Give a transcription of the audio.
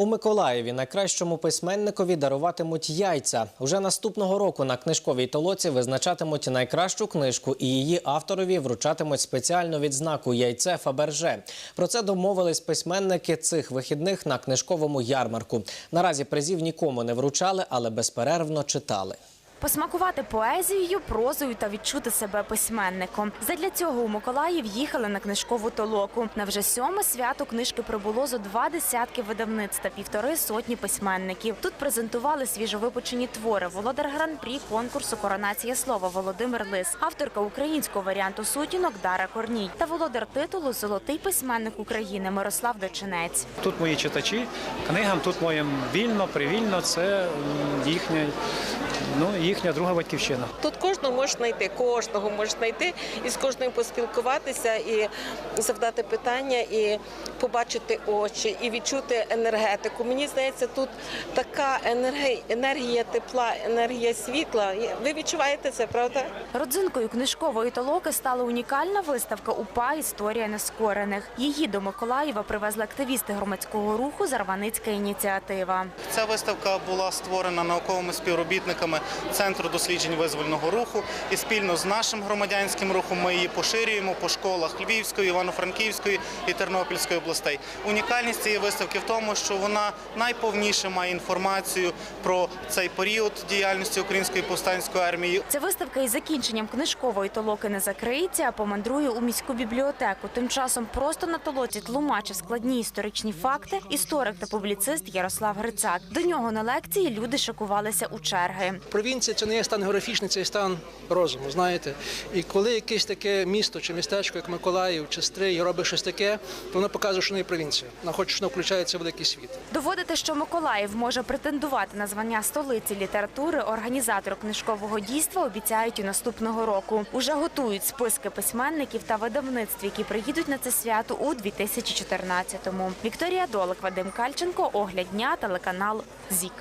У Миколаєві найкращому письменникові даруватимуть яйця. Уже наступного року на книжковій толоці визначатимуть найкращу книжку і її авторові вручатимуть спеціальну відзнаку яйце Фаберже. Про це домовились письменники цих вихідних на книжковому ярмарку. Наразі призів нікому не вручали, але безперервно читали. Посмакувати поезією, прозою та відчути себе письменником. Задля цього у Миколаїв їхали на книжкову толоку. На вже сьоме свято книжки прибуло зо два десятки видавництв та півтори сотні письменників. Тут презентували свіжовипечені твори. Володар гран-прі конкурсу Коронація слова Володимир Лис, авторка українського варіанту сутінок Дара Корній та володар титулу Золотий письменник України Мирослав Дочинець. Тут мої читачі, книгам тут моїм вільно, привільно, це м, їхня, ну, їхня друга батьківщина. Тут кожного можеш знайти, кожного можеш знайти і з кожним поспілкуватися, і завдати питання, і побачити очі, і відчути енергетику. Мені здається, тут така енергія, енергія тепла, енергія світла. Ви відчуваєте це, правда? Родзинкою книжкової толоки стала унікальна виставка УПА Історія нескорених. Її до Миколаєва привезли активісти громадського руху Зарваницька ініціатива. Ця виставка була створена науковими співробітниками Центру досліджень визвольного руху і спільно з нашим громадянським рухом ми її поширюємо по школах Львівської, Івано-Франківської і Тернопільської областей. Унікальність цієї виставки в тому, що вона найповніше має інформацію про цей період діяльності Української повстанської армії. Ця виставка із закінченням книжкової толоки не закриється, а помандрує у міську бібліотеку. Тим часом просто на толоці тлумачив складні історичні факти історик та публіцист Ярослав Грицак. До нього на лекції люди шикувалися у черги. Провінція це не є стан географічний, це є стан розуму, знаєте. І коли якесь таке місто чи містечко, як Миколаїв чи Стрий, робить щось таке, то воно показує, що не є провінція. Вона хоче, що включається в великий світ. Доводити, що Миколаїв може претендувати на звання столиці літератури, організатори книжкового дійства обіцяють і наступного року. Уже готують списки письменників та видавництв, які приїдуть на це свято у 2014-му. Вікторія Долик, Вадим Кальченко, Огляд дня, телеканал ЗІК.